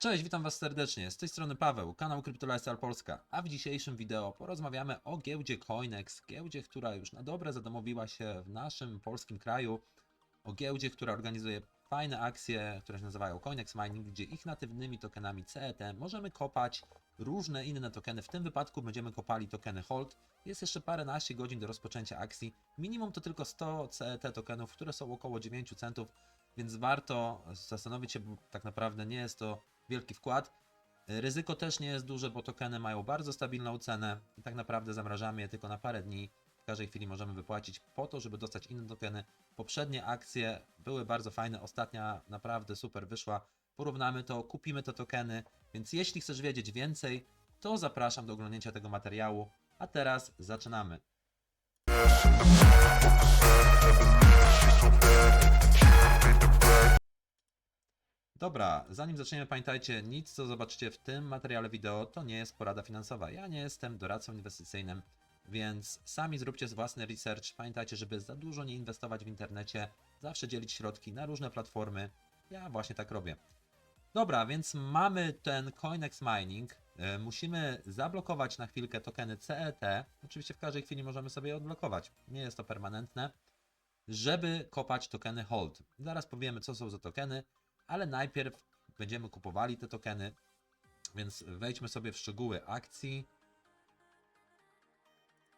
Cześć, witam Was serdecznie. Z tej strony Paweł, kanał Crypto Lifestyle Polska. A w dzisiejszym wideo porozmawiamy o giełdzie Coinex, giełdzie, która już na dobre zadomowiła się w naszym polskim kraju, o giełdzie, która organizuje fajne akcje, które się nazywają Coinex Mining, gdzie ich natywnymi tokenami CET możemy kopać różne inne tokeny. W tym wypadku będziemy kopali tokeny Hold. Jest jeszcze paręnaście godzin do rozpoczęcia akcji. Minimum to tylko 100 CET tokenów, które są około 9 centów, więc warto zastanowić się, bo tak naprawdę nie jest to wielki wkład. Ryzyko też nie jest duże, bo tokeny mają bardzo stabilną cenę i tak naprawdę zamrażamy je tylko na parę dni. W każdej chwili możemy wypłacić po to, żeby dostać inne tokeny. Poprzednie akcje były bardzo fajne, ostatnia naprawdę super wyszła. Porównamy to, kupimy te tokeny, więc jeśli chcesz wiedzieć więcej, to zapraszam do oglądnięcia tego materiału. A teraz zaczynamy. Dobra, zanim zaczniemy, pamiętajcie, nic co zobaczycie w tym materiale wideo to nie jest porada finansowa. Ja nie jestem doradcą inwestycyjnym, więc sami zróbcie własny research. Pamiętajcie, żeby za dużo nie inwestować w internecie, zawsze dzielić środki na różne platformy. Ja właśnie tak robię. Dobra, więc mamy ten Coinex Mining. E, Musimy zablokować na chwilkę tokeny CET. Oczywiście w każdej chwili możemy sobie je odblokować. Nie jest to permanentne. Żeby kopać tokeny Hold. Zaraz powiemy, co są za tokeny, ale najpierw będziemy kupowali te tokeny. Więc wejdźmy sobie w szczegóły akcji.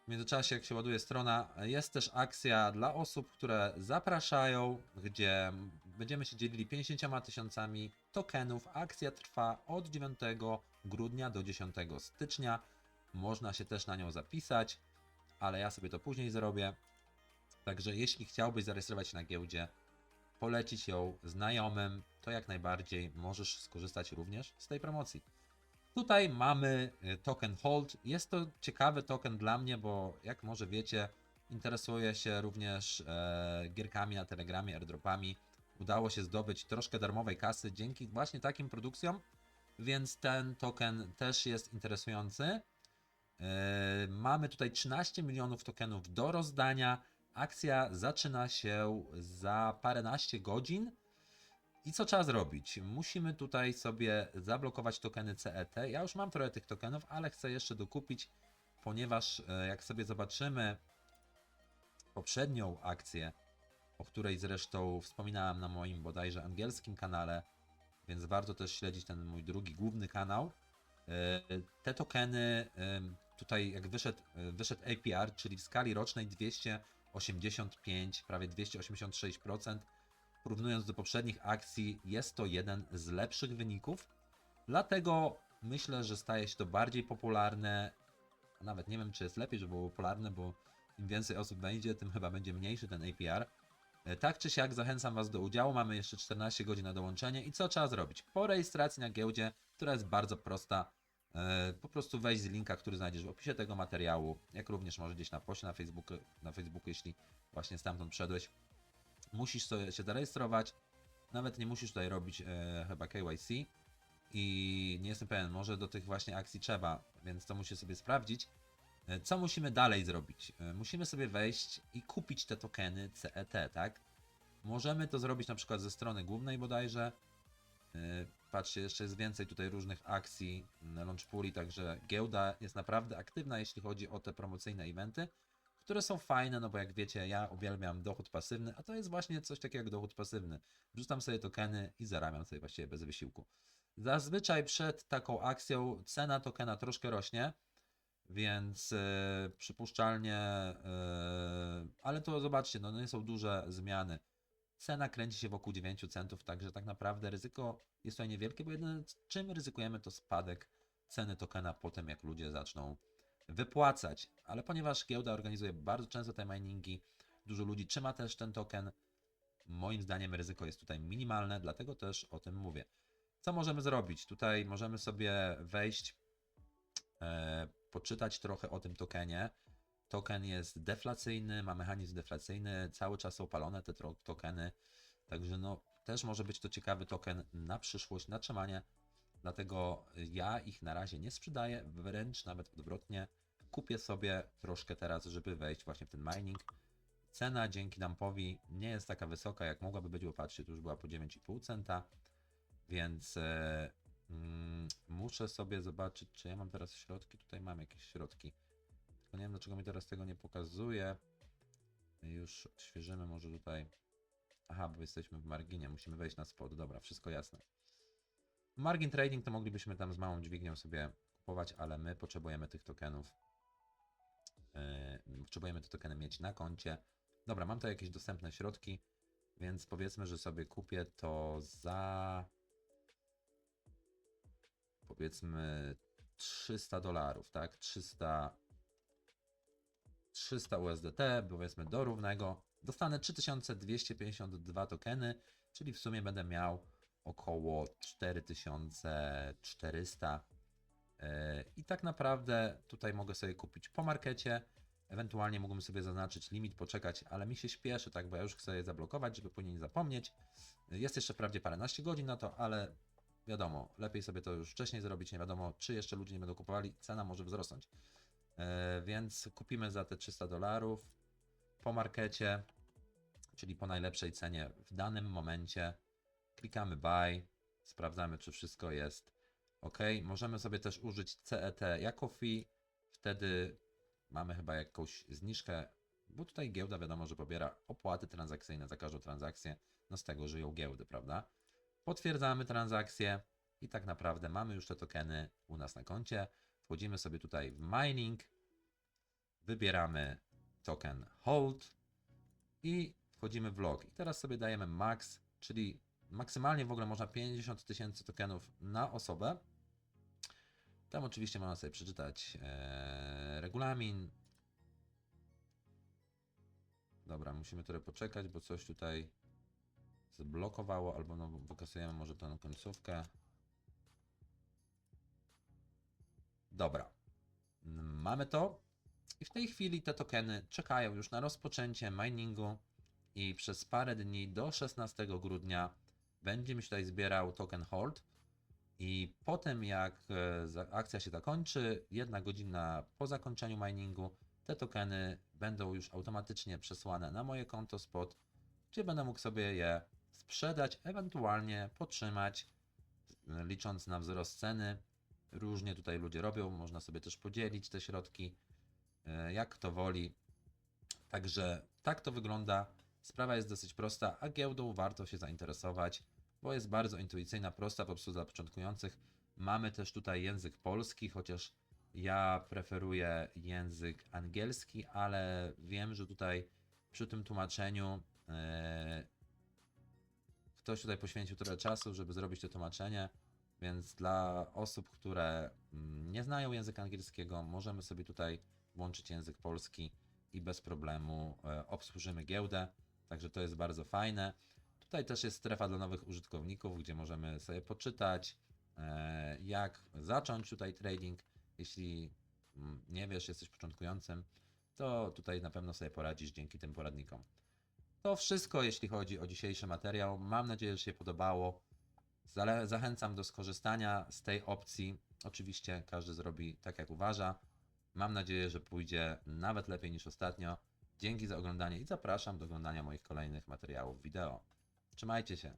W międzyczasie, jak się ładuje strona, jest też akcja dla osób, które zapraszają, gdzie będziemy się dzielili 50 tysiącami tokenów. Akcja trwa od 9 grudnia do 10 stycznia. Można się też na nią zapisać, ale ja sobie to później zrobię. Także jeśli chciałbyś zarejestrować się na giełdzie, polecić ją znajomym, to jak najbardziej możesz skorzystać również z tej promocji. Tutaj mamy y, token Hold. Jest to ciekawy token dla mnie, bo jak może wiecie, interesuję się również e, gierkami na Telegramie, airdropami. Udało się zdobyć troszkę darmowej kasy dzięki właśnie takim produkcjom, więc ten token też jest interesujący. E, mamy tutaj 13 milionów tokenów do rozdania. Akcja zaczyna się za paręnaście godzin. I co trzeba zrobić? Musimy tutaj sobie zablokować tokeny CET. Ja już mam trochę tych tokenów, ale chcę jeszcze dokupić, ponieważ e, jak sobie zobaczymy poprzednią akcję, o której zresztą wspominałem na moim bodajże angielskim kanale, więc warto też śledzić ten mój drugi główny kanał. E, Te tokeny, tutaj jak wyszedł, e, wyszedł APR, czyli w skali rocznej 285, prawie 286%, porównując do poprzednich akcji, jest to jeden z lepszych wyników. Dlatego myślę, że staje się to bardziej popularne. Nawet nie wiem, czy jest lepiej, żeby było popularne, bo im więcej osób będzie, tym chyba będzie mniejszy ten APR. E, Tak czy siak zachęcam Was do udziału. Mamy jeszcze 14 godzin na dołączenie. I co trzeba zrobić? Po rejestracji na giełdzie, która jest bardzo prosta, e, po prostu wejść z linka, który znajdziesz w opisie tego materiału, jak również może gdzieś na poście na Facebooku, na Facebooku jeśli właśnie stamtąd wszedłeś musisz sobie się zarejestrować. Nawet nie musisz tutaj robić e, chyba KYC. I nie jestem pewien, może do tych właśnie akcji trzeba, więc to musisz sobie sprawdzić. E, Co musimy dalej zrobić? E, musimy sobie wejść i kupić te tokeny CET, tak? Możemy to zrobić na przykład ze strony głównej bodajże. E, Patrzcie, jeszcze jest więcej tutaj różnych akcji na Launchpooli, także giełda jest naprawdę aktywna, jeśli chodzi o te promocyjne eventy które są fajne, no bo jak wiecie, ja uwielbiam dochód pasywny, a to jest właśnie coś takiego jak dochód pasywny. Wrzucam sobie tokeny i zarabiam sobie właściwie bez wysiłku. Zazwyczaj przed taką akcją cena tokena troszkę rośnie, więc e, przypuszczalnie, e, ale to zobaczcie, no nie są duże zmiany. Cena kręci się wokół 9 centów, także tak naprawdę ryzyko jest tutaj niewielkie, bo jedyne czym ryzykujemy to spadek ceny tokena po tym, jak ludzie zaczną wypłacać. Ale ponieważ giełda organizuje bardzo często te miningi, dużo ludzi trzyma też ten token, moim zdaniem ryzyko jest tutaj minimalne, dlatego też o tym mówię. Co możemy zrobić? Tutaj możemy sobie wejść, e, poczytać trochę o tym tokenie. Token jest deflacyjny, ma mechanizm deflacyjny, cały czas są palone te tokeny, także no też może być to ciekawy token na przyszłość, na trzymanie Dlatego ja ich na razie nie sprzedaję, wręcz nawet odwrotnie. Kupię sobie troszkę teraz, żeby wejść właśnie w ten mining. Cena dzięki dumpowi nie jest taka wysoka, jak mogłaby być, bo patrzcie, tu już była po 9,5 centa, więc e, Mm, muszę sobie zobaczyć, czy ja mam teraz środki. Tutaj mam jakieś środki. Tylko nie wiem, dlaczego mi teraz tego nie pokazuje. Już odświeżymy może tutaj. Aha, bo jesteśmy w marginie, musimy wejść na spot. Dobra, wszystko jasne. Margin trading to moglibyśmy tam z małą dźwignią sobie kupować, ale my potrzebujemy tych tokenów. Yy, potrzebujemy te tokeny mieć na koncie. Dobra, mam tu jakieś dostępne środki, więc powiedzmy, że sobie kupię to za powiedzmy 300 dolarów, tak? 300 300 USDT, powiedzmy do równego. Dostanę 3252 tokeny, czyli w sumie będę miał około 4400. Yy, I tak naprawdę tutaj mogę sobie kupić po markecie. Ewentualnie mógłbym sobie zaznaczyć limit, poczekać, ale mi się śpieszy, tak, bo ja już chcę je zablokować, żeby później nie zapomnieć. Jest jeszcze wprawdzie paręnaście godzin na to, ale wiadomo, lepiej sobie to już wcześniej zrobić, nie wiadomo, czy jeszcze ludzie nie będą kupowali, cena może wzrosnąć. E, więc kupimy za te 300 dolarów po markecie, czyli po najlepszej cenie w danym momencie. Klikamy buy, sprawdzamy, czy wszystko jest ok. Możemy sobie też użyć CET jako fee, wtedy mamy chyba jakąś zniżkę, bo tutaj giełda wiadomo, że pobiera opłaty transakcyjne za każdą transakcję, no z tego żyją giełdy, prawda? Potwierdzamy transakcję i tak naprawdę mamy już te tokeny u nas na koncie. Wchodzimy sobie tutaj w mining, wybieramy token hold i wchodzimy w log. I teraz sobie dajemy max, czyli maksymalnie w ogóle można 50 tysięcy tokenów na osobę. Tam oczywiście można sobie przeczytać e, regulamin. Dobra, musimy trochę poczekać, bo coś tutaj zablokowało, albo no, wykasujemy może tę końcówkę. Dobra. Mamy to. I w tej chwili te tokeny czekają już na rozpoczęcie miningu i przez parę dni do 16 grudnia będzie mi się tutaj zbierał token hold i potem jak e, akcja się zakończy, jedna godzina po zakończeniu miningu, te tokeny będą już automatycznie przesłane na moje konto spot, gdzie będę mógł sobie je sprzedać, ewentualnie potrzymać, e, licząc na wzrost ceny. Różnie tutaj ludzie robią, można sobie też podzielić te środki, e, jak kto woli. Także tak to wygląda. Sprawa jest dosyć prosta, a giełdą warto się zainteresować, bo jest bardzo intuicyjna, prosta po prostu dla początkujących. Mamy też tutaj język polski, chociaż ja preferuję język angielski, ale wiem, że tutaj przy tym tłumaczeniu e, ktoś tutaj poświęcił trochę czasu, żeby zrobić to tłumaczenie, więc dla osób, które mm, nie znają języka angielskiego, możemy sobie tutaj włączyć język polski i bez problemu e, obsłużymy giełdę. Także to jest bardzo fajne. Tutaj też jest strefa dla nowych użytkowników, gdzie możemy sobie poczytać, e, jak zacząć tutaj trading. Jeśli mm, nie wiesz, jesteś początkującym, to tutaj na pewno sobie poradzisz dzięki tym poradnikom. To wszystko, jeśli chodzi o dzisiejszy materiał. Mam nadzieję, że się podobało. Zachęcam do skorzystania z tej opcji. Oczywiście każdy zrobi tak, jak uważa. Mam nadzieję, że pójdzie nawet lepiej niż ostatnio. Dzięki za oglądanie i zapraszam do oglądania moich kolejnych materiałów wideo. Trzymajcie się.